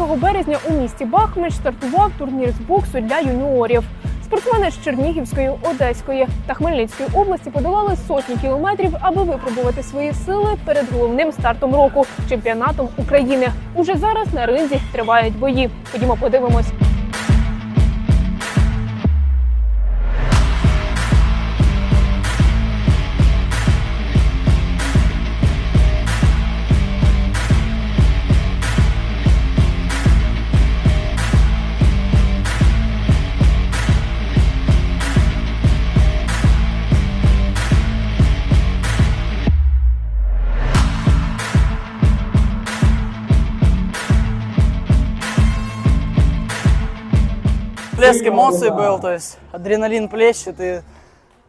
1 березня у місті Бахмич стартував турнір з боксу для юніорів. Спортсмени з Чернігівської, Одеської та Хмельницької області подолали сотні кілометрів, аби випробувати свої сили перед головним стартом року чемпіонатом України. Уже зараз на ринзі тривають бої. Ходімо, подивимось. Плеск эмоций был, то есть адреналин плещет, и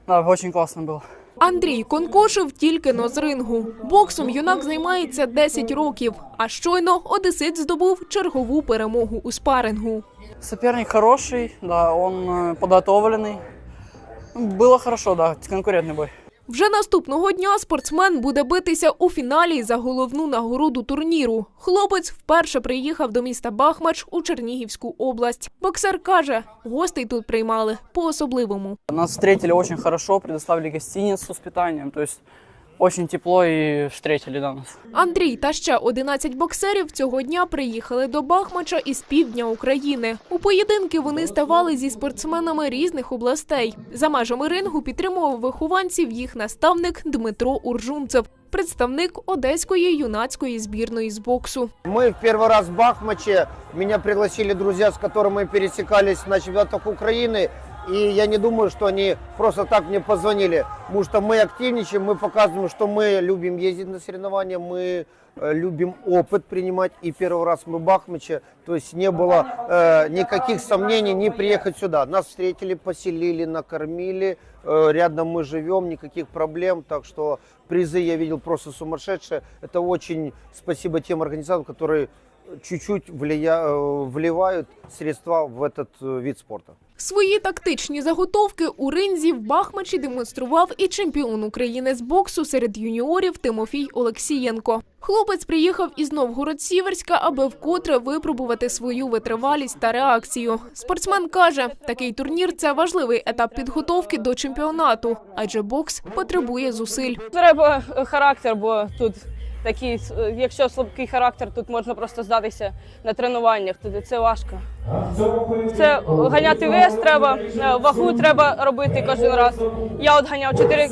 да, очень классно было. Андрій Конкошев тільки но з рингу. Боксом юнак займається 10 років. А щойно одесит здобув чергову перемогу у спарингу. Соперник хороший, да, он э, подготовленный. Ну, Было хорошо, да, конкурентный бой. Вже наступного дня спортсмен буде битися у фіналі за головну нагороду турніру. Хлопець вперше приїхав до міста Бахмач у Чернігівську область. Боксер каже, гостей тут приймали по-особливому. Нас встретили очень хорошо, предоставили гостиницю з питанням. то есть очень тепло и встретили да, нас. Андрій та ще 11 боксерів цього дня приїхали до Бахмача із півдня України. У поєдинки вони ставали зі спортсменами різних областей. За межами рингу підтримував вихованців їх наставник Дмитро Уржунцев, представник одеської юнацької збірної з боксу. Мы в первый раз в Бахмаче. Меня пригласили друзья, с которыми мы пересекались на чемпионатах Украины. И я не думаю, что они просто так мне позвонили. Потому что мы активничаем, мы показываем, что мы любим ездить на соревнования, мы э, любим опыт принимать. И первый раз мы в Бахмаче. То есть не было э, никаких сомнений не приехать сюда. Нас встретили, поселили, накормили. Э, рядом мы живем, никаких проблем. Так что призы я видел просто сумасшедшие. Это очень спасибо тем организаторам, которые чуть-чуть влия- э, вливают средства в этот э, вид спорта. Свої тактичні заготовки у ринзі в Бахмачі демонстрував і чемпіон України з боксу серед юніорів Тимофій Олексієнко. Хлопець приїхав із Новгород-Сіверська, аби вкотре випробувати свою витривалість та реакцію. Спортсмен каже, такий турнір це важливий етап підготовки до чемпіонату, адже бокс потребує зусиль. Треба е, характер, бо тут такий, е, якщо слабкий характер, тут можна просто здатися на тренуваннях. Туди це важко. Це ганяти вес треба, е, вагу треба робити кожен раз. Я от ганяв 4,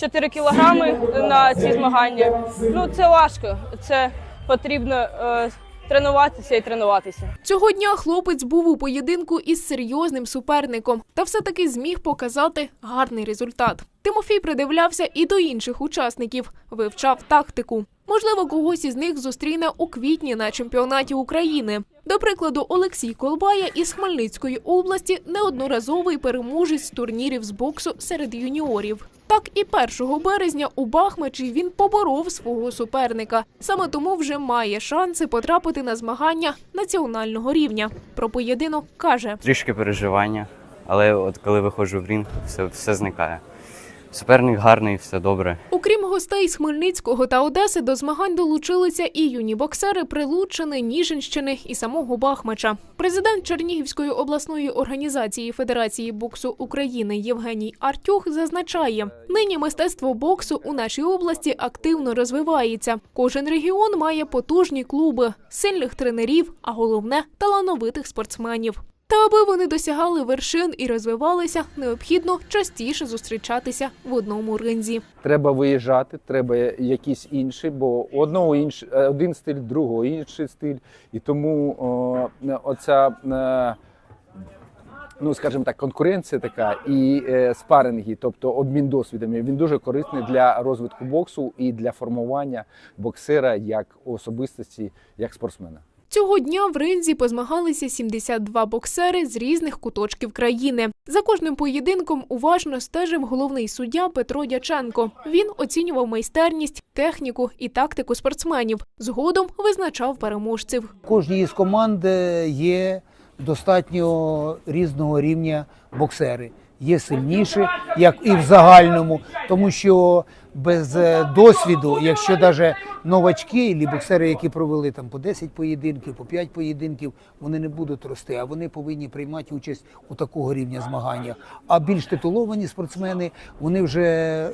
4 кілограми на ці змагання. Ну це важко. Це потрібно е, тренуватися і тренуватися. Цього дня хлопець був у поєдинку із серйозним суперником та все-таки зміг показати гарний результат. Тимофій придивлявся і до інших учасників, вивчав тактику. Можливо, когось із них зустріне у квітні на чемпіонаті України. До прикладу, Олексій Колбая із Хмельницької області неодноразовий переможець турнірів з боксу серед юніорів. Так і 1 березня у Бахмачі він поборов свого суперника. Саме тому вже має шанси потрапити на змагання національного рівня. Про поєдинок каже. трішки переживання, але от коли виходжу в рінг, все, все зникає. Суперник гарний, все добре. Окрім гостей з Хмельницького та Одеси, до змагань долучилися і юні боксери Прилуччини, Ніжинщини і самого Бахмача. Президент Чернігівської обласної організації Федерації боксу України Євгеній Артюх зазначає, нині мистецтво боксу у нашій області активно розвивається. Кожен регіон має потужні клуби, сильних тренерів, а головне талановитих спортсменів. Та аби вони досягали вершин і розвивалися, необхідно частіше зустрічатися в одному ринзі. треба виїжджати, треба якийсь інший, бо одного інш, е, один стиль, другого інший стиль. І тому о, оця, е, ну скажімо так, конкуренція така і е, спаринги, тобто обмін досвідами, він дуже корисний для розвитку боксу і для формування боксера як особистості, як спортсмена. Цього дня в ринзі позмагалися 72 боксери з різних куточків країни. За кожним поєдинком уважно стежив головний суддя Петро Дяченко. Він оцінював майстерність, техніку і тактику спортсменів. Згодом визначав переможців. Кожній із команд е, є достатньо різного рівня боксери. Є сильніші, як і в загальному, тому що без е, досвіду, якщо навіть новачки, або боксери, які провели там по 10 поєдинків, по 5 поєдинків, вони не будуть рости, а вони повинні приймати участь у такого рівня змаганнях. А більш титуловані спортсмени, вони вже е,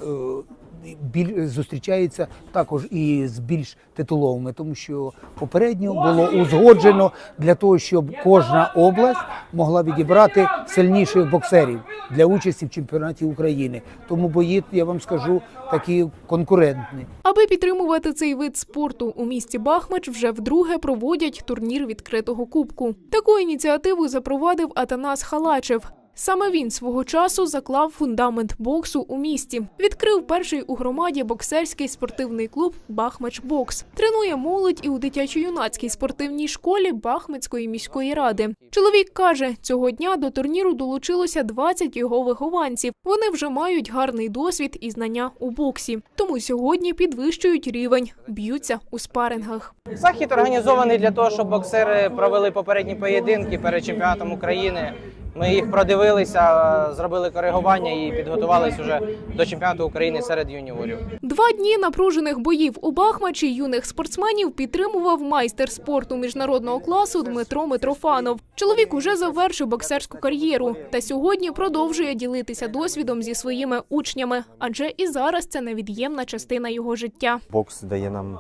біль зустрічаються також і з більш титуловими, тому що попередньо було узгоджено для того, щоб кожна область могла відібрати сильніших боксерів для участі в чемпіонаті України. Тому бої, я вам скажу, такі конкурентні. Аби підтримувати цей вид спорту у місті Бахмач вже вдруге проводять турнір відкритого кубку. Таку ініціативу запровадив Атанас Халачев. Саме він свого часу заклав фундамент боксу у місті. Відкрив перший у громаді боксерський спортивний клуб Бахмач Бокс. Тренує молодь і у дитячо-юнацькій спортивній школі Бахмацької міської ради. Чоловік каже, цього дня до турніру долучилося 20 його вихованців. Вони вже мають гарний досвід і знання у боксі. Тому сьогодні підвищують рівень, б'ються у спарингах. Захід організований для того, щоб боксери провели попередні поєдинки перед чемпіонатом України. Ми їх продивилися, зробили коригування і підготувалися вже до чемпіонату України серед юніорів. Два дні напружених боїв у Бахмачі юних спортсменів підтримував майстер спорту міжнародного класу Дмитро Митрофанов. Чоловік уже завершив боксерську кар'єру та сьогодні продовжує ділитися досвідом зі своїми учнями, адже і зараз це невід'ємна частина його життя. Бокс дає нам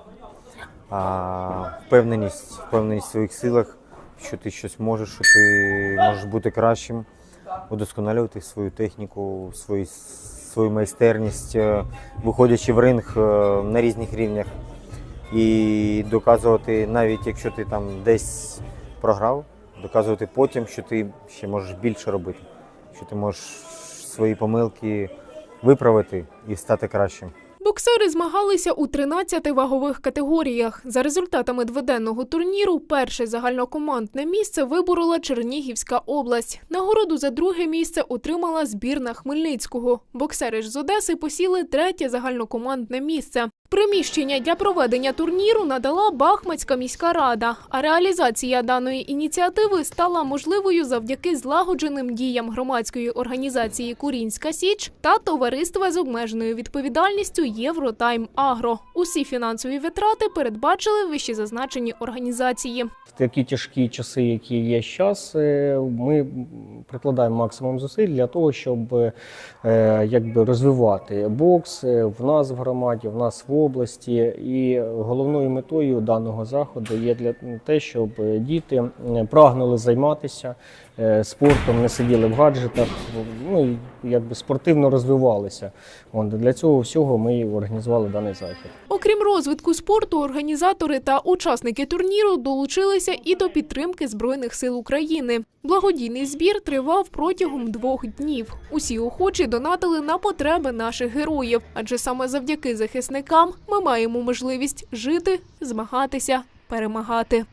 а, впевненість, впевненість в своїх силах, що ти щось можеш, що ти можеш бути кращим, удосконалювати свою техніку, свою, свою майстерність, е, виходячи в ринг е, на різних рівнях і доказувати, навіть якщо ти там десь програв, доказувати потім, що ти ще можеш більше робити, що ти можеш свої помилки виправити і стати кращим. Боксери змагалися у 13 вагових категоріях. За результатами дводенного турніру, перше загальнокомандне місце виборола Чернігівська область. Нагороду за друге місце отримала збірна Хмельницького. Боксери ж з Одеси посіли третє загальнокомандне місце. Приміщення для проведення турніру надала Бахмацька міська рада, а реалізація даної ініціативи стала можливою завдяки злагодженим діям громадської організації Курінська Січ та товариства з обмеженою відповідальністю Євротайм Агро. Усі фінансові витрати передбачили вищезазначені організації. В такі тяжкі часи, які є зараз, ми прикладаємо максимум зусиль для того, щоб е, якби розвивати бокс е, в нас в громаді, в нас в області. І головною метою даного заходу є для те, щоб діти прагнули займатися спортом, не сиділи в гаджетах, ну і якби спортивно розвивалися. От, для цього всього ми і організували даний захід. Окрім розвитку спорту, організатори та учасники турніру долучилися і до підтримки Збройних сил України. Благодійний збір тривав протягом двох днів. Усі охочі донатили на потреби наших героїв, адже саме завдяки захисникам ми маємо можливість жити, змагатися, перемагати.